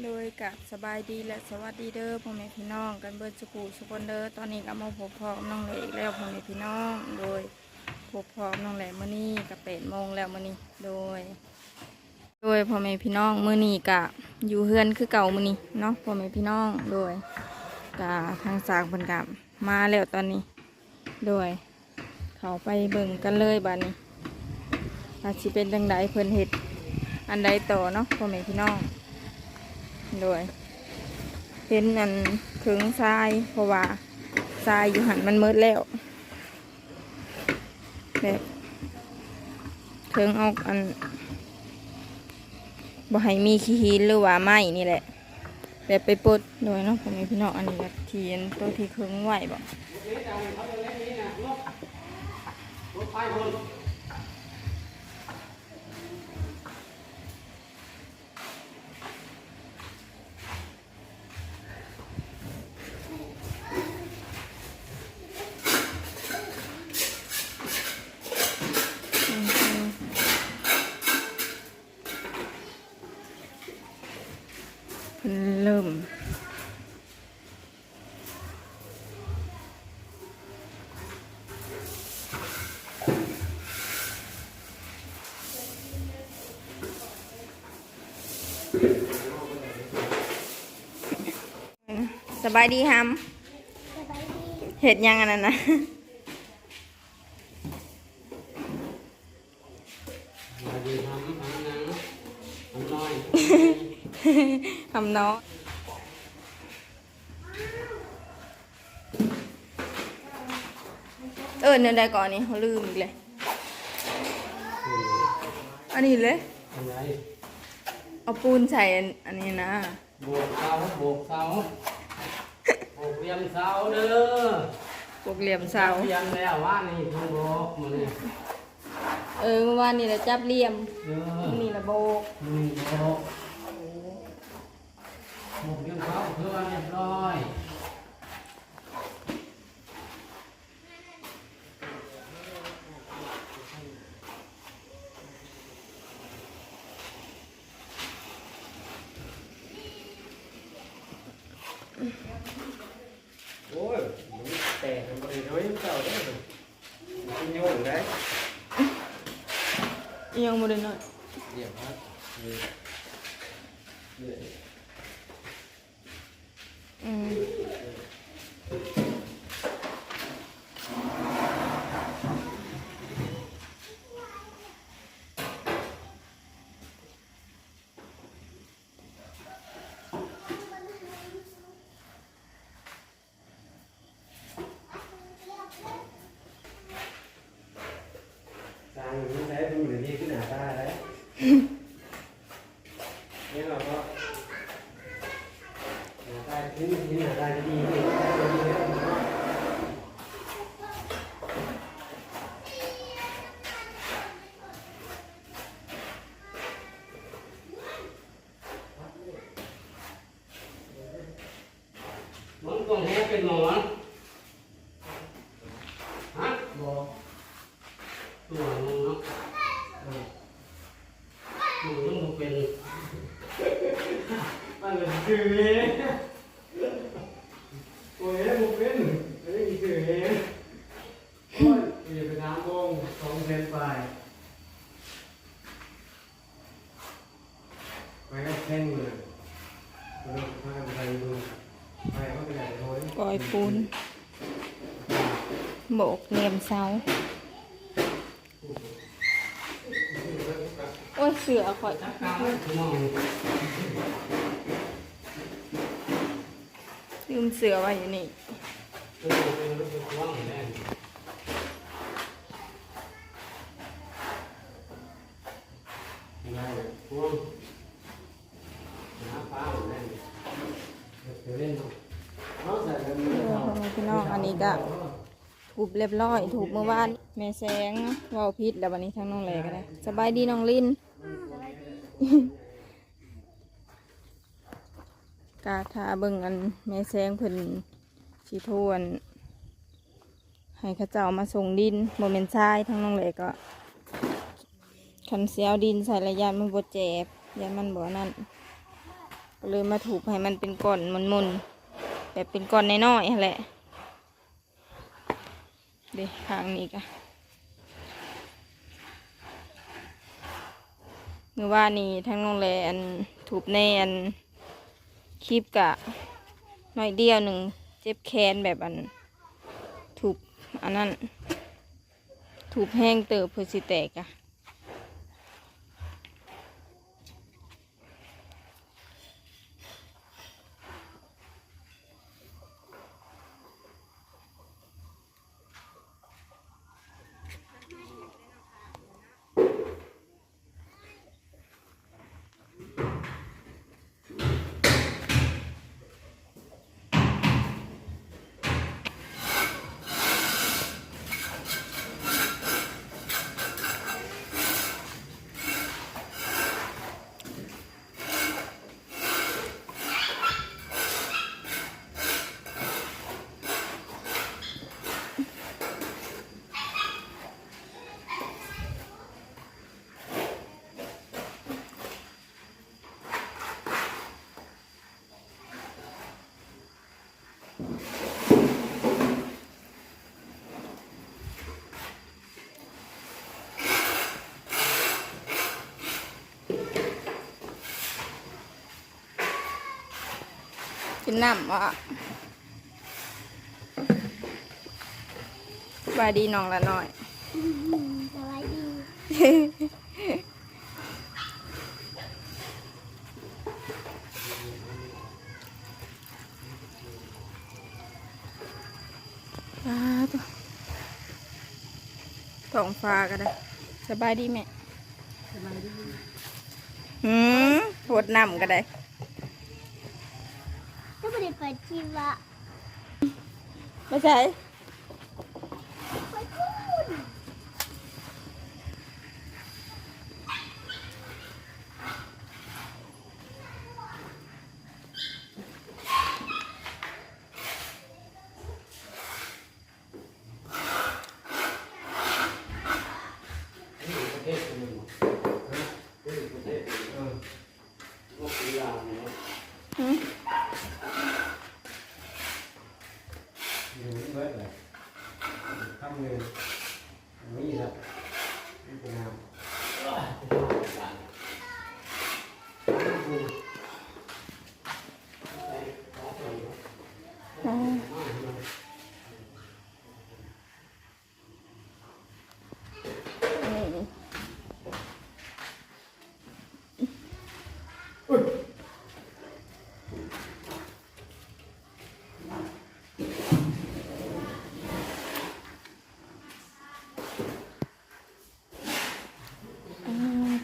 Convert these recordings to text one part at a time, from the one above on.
โดยกับสบายดีและสวัสดีเด้อพ่อแม่พี่น้อง กันเบิดสุขุสุคนเด้อตอนนี้ก็มาพบพ่อกับน้องเหลอีกแล้วพ่อแม่พี่น้อง โดยพบพ่อกับน้องเหลมื้อนี้กับเป็ดโมงแล้วมื้อนี้โดย โดยพ่อแม่พี่น้องมื้อนี้กะอยู่เฮือนคือเก่ามื้อนี้เนาะพ่อแม่พี่น้องโดยกะทางสากเพิ่นกะมาแล้วตอนนี้ โดย เขาไปเบิ่งกันเลยบัดนี้อาจสิเป็นจังไดเพิ่นเฮ็ดอันใดต่อเนาะพ่อแม่พี่น้อง โดยเห็นอันถึงทรายเพราะว่าทรายอยู่หันมันมืดแล้วแบบถึงเอาอันบ่ให้มีขี้หินหรือว่าไม้นี่แหละ แบบไปปดโดยเนาะผมมีพี่น้องอันนี้แบบเทียนตัวที่คึงไหวบอืมเพิ่นเริ่ม สบายดีฮัมเห็ดยังอันนั้นนะทำน้อยเออเนี่ยได้ก่อนนี่เขาลืมอีกเลย อันนี้เลย เอาปูนใส่อันอันนี้นะบวกเสาบวกเสาบวกเรียมเสาเด้อพวกเหลี่ยมเสา เรียมแล้วว่านี่ทั้งบวกมาเนี่ยเออเมื่อวานนี่แหละจับเหลี่ยมเด้อนี่แหละโบกนี่บวกบวกเรียมเสาเพื่อเรียบร้อย โอ้ยมันแตกมันเลยน้อยเก่าได้มันกินโยงได้เอียงมาเลยหน่อยเดี๋ยวครับนี่นี่อืม สร้างมันใช้ดูหรือนี่ขึ้นหน้าตาได้นี่เราก็หน้าตาขึ้นขึ้นหน้าตาจะดีขึ้นจะดีขึ้น มันกองแห้เป็นหมอนฮะบอกตัวมึงเนาะเออมึงต้องเป็น มันเป็นคือเองโอ้ยบุกเป็นไม่ได้มีคือเองโอ้ยอย่าไปน้ำวงสองเซนไปไปก็เส้นเลยเราพากันไปดูไปก็ไปไหนโอยกอยปูนโบกเหลี่ยมเสาโอ้ยเสือข่อยจักกลางสมองลืมเสือไว้อยู่นี่ ตัวเป็นรถว่างแน่ได้พวงหาปลาแน่เดี๋ยวเล่นเนาะ เขาใส่กัน เออพ่อแม่พี่น้ อันนี้ก็ถูกเรียบร้อย ถูกเมื่อวานแม่แสงเว่าพิษแล้ววันนี้ทั้งน้องแหลกันเลยสบายดีน้องลินกาทาเบิ่งอันแม่แสงเพิ่นชีทวนให้ข้าเจ้ามาส่งดินโมเมนทรายทั้งน้องแหลก็คันเสียวดินใส่ระยะมันบดเจ็บยามันบ่อนั่นเลยมาถูกให้มันเป็นก้อนมุนๆแบบเป็นก้อนน้อยๆแหละ เดี๋ยวทางนี้กะเมื่อว่านี่ทั้งโรงแรมถูกแนนคลิปกะหน่อยเดียวหนึ่งเจ็บแขนแบบอันถูกอันนั้นถูกแห้งเติบเพื่อสิแตกอะ กินน้ำวะบายดีน้องละหน่อยสวัสดีฟ้าตัวท้องฟ้าก็ได้สบายดีแม่สบายดีหืมปวดน้ำก็ได้ ชีวะไม่ใช่ ไปพูด นี่ประเทศคนหนึ่งฮะนี่ประเทศเออพวกกีฬาเนี่ย หืม อยู่นี่เบิดเลยทำเงินนี่แหละนี่เป็นงาน อ่านี่ อ่า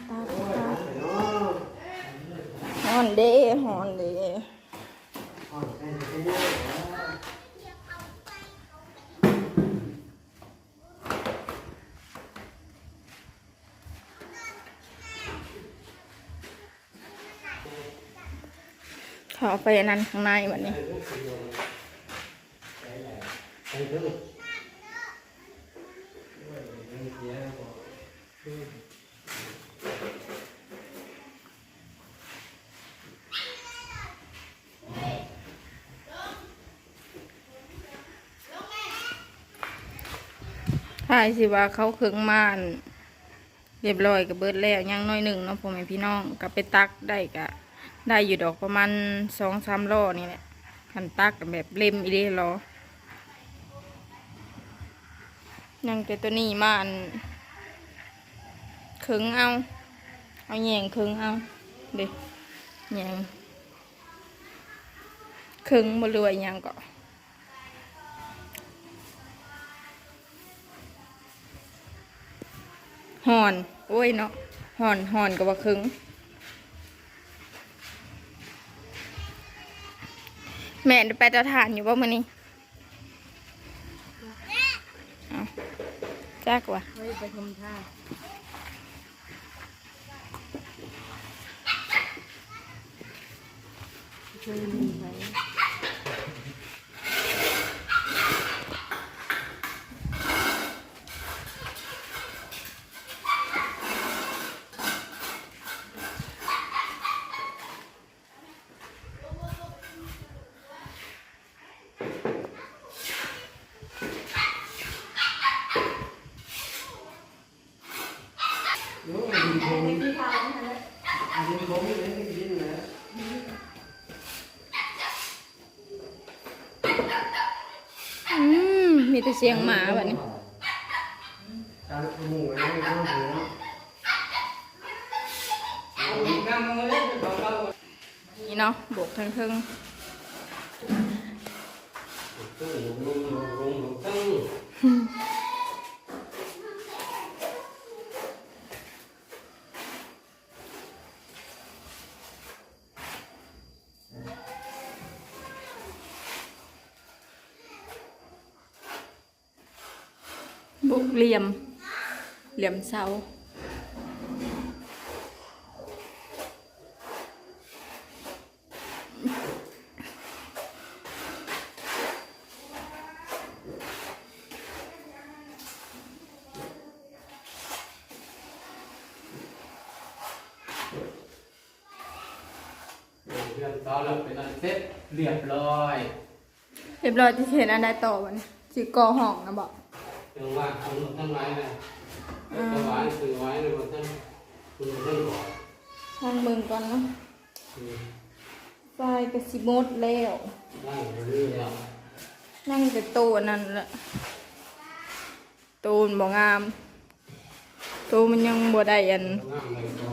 ตาตาห อนเด้หอนเด้ขอไปนนั้นข้างในแบบนี้ ถอะใช่สิว่าเขาเครื่องม่านเรียบร้อยกับเบิดแล้วยังน้อยหนึ่งเนาะพ่อแม่พี่น้องก็ไปตักได้กะได้อยู่ดอกประมาณสองสามโลนี่แหละขันตักแบบเล่มอีเด้รอยังแต่ตัวนี้มาอันขึงเอา เอาแยงขึงเอาเด็แยงขึงบรวยยังก็ หอน โอ้ยเนาะหอนหอนกับว่าขึงแม่ไปตาถ่านอยู่ป่ะมันนี่เอาจักว่ะไปทำท่าเคยมีไหม อืมมีแต่เสียงหมาแบบนี้การหมูอะไรก็หัวนี่เนาะโบกทั้งทั้ง โบกเหลี่ยม เหลี่ยมเสาเรื่องต่อแล้วเป็นอันเสร็จเรียบร้อย เรียบร้อยที่เห็นอันใดต่อวันสิกอห้องนะบอก จังว่าคุณทั้งหลายเลยถวายสื่อไว้ในบนท่านคุณท่านบอกห้องมึงก่อนเนาะไฟกระสิหมดแล้วได้เรื่องนั่งแต่โตอันนั่นแหละโตมันบ่งาม โตมันยังบ่ได้อันงามเลยก็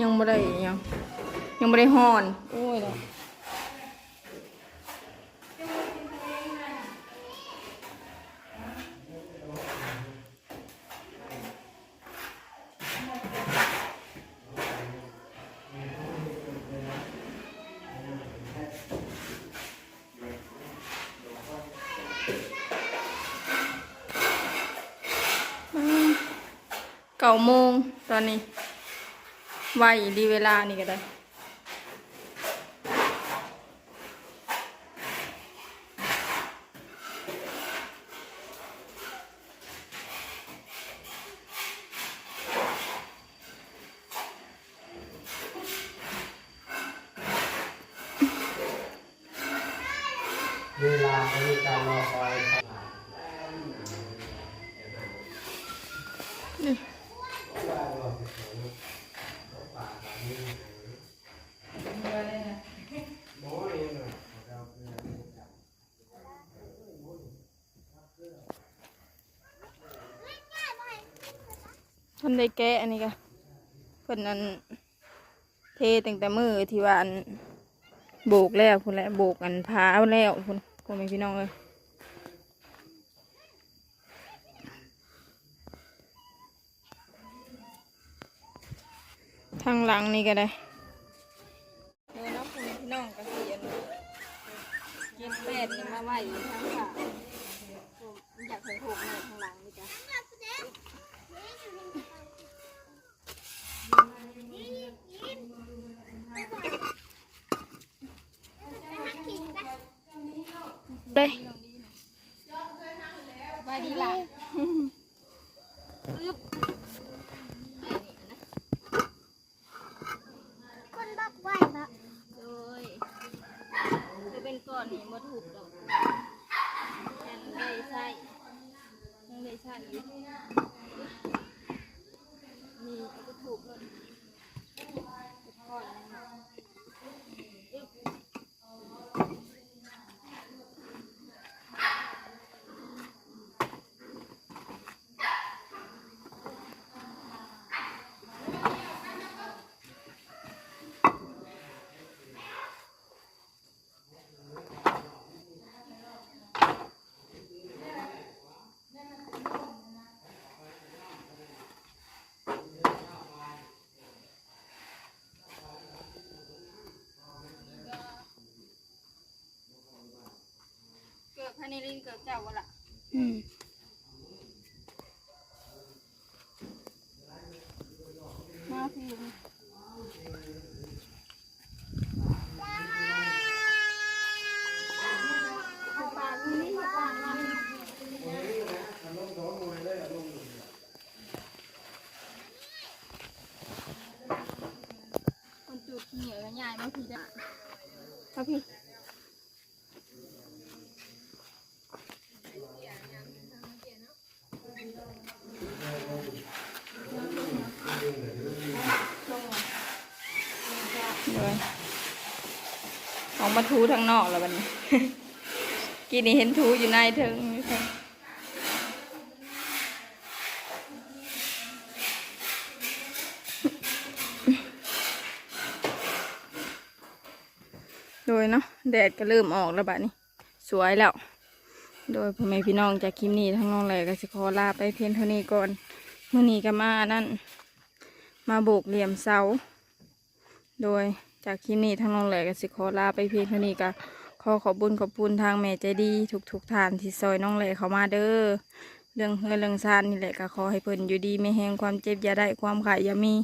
ยังบ่ได้หยังยังบ่ได้ฮ้อน โอ้ยเนาะ เก้าโมงตอนนี้ไวดีเวลานี่ก็ได้ เวลาในการรอคอย ท่านได้แกะอันนี้ก็เพิ่นนั้นเทตั้งแต่มือที่ว่าอันโบกแล้วพุ่นแหละโบกอันพาแล้วพุ่นพ่อแม่พี่น้องเอ้ยทางหลังนี่ก็ได้เออน้องพ่อแม่พี่น้องก็สิอันเก็บเป็ดนี่มาไว้อยู่ทางขาอยากให้ถูกในทางหลังนี่จ้ะ เลยบายดีล่ะคนบอกไหวปะโดยจะเป็นก่อนนี่มาถูกดอกยังได้ใช่ยังได้ใช่อยู่นี่เอาไปถูกเลยก่อนนะ เกิดภายในลินเกิดเจ้าวะล่ะอืมมาพี่คนจุดเหนียวใหญ่มาพี่จ้ะมาพี่ นึงเดี๋ยวมันมี เลยออก มาทูทางนอกแล้ววันนี้กินนี่เห็นทูอยู่ในเถิงโดยเนาะแดดก็เริ่มออกแล้วบัดนี้ สวยแล้ว โดยพ่อแม่พี่น้องจากคลิปนี้ทั้งน้องแหล่ก็สิขอลาไปเพียงเท่านี้ก่อนมื่อนี้ก็มานั่น มาโบกเหลี่ยมเสา โดย จากคลิปนี้ทั้งน้องแหล่กสิขอลาไปเพียงเท่านี้ก็ขอขอบบุญขอบคุณทางแม่ใจดีทุกทุกทานที่ซอยน้องแหล่เขามาเด้อเรื่องเฮือเรื่องซานนี่แหละก็ขอให้เพิ่นอยู่ดีไม่แห้งความเจ็บอย่าได้ความขายอย่ามี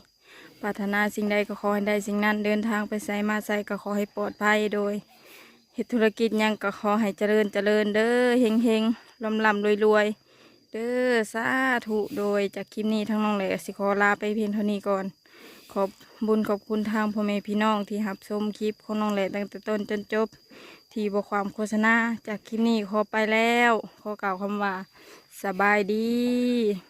ปรารถนาสิ่งใดก็ขอให้ได้สิ่งนั้นเดินทางไปไสมาไสก็ขอให้ปลอดภัยโดยเฮ็ดธุรกิจยังก็ขอให้เจริญเจริญเด้อเฮงเฮงลำลำรวยรวยเด้อสาธุโดยจากคลิปนี้ทั้งน้องแหล่สิขอลาไปเพียงเท่านี้ก่อนขอบ บุญขอบคุณทางพ่อแม่พี่น้องที่หับชมคลิปของน้องแหละตั้งแต่ต้นจนจบ ที่บอความโฆษณาจากคลิปนี้ขอไปแล้ว ขอกล่าวคำว่า สบายดี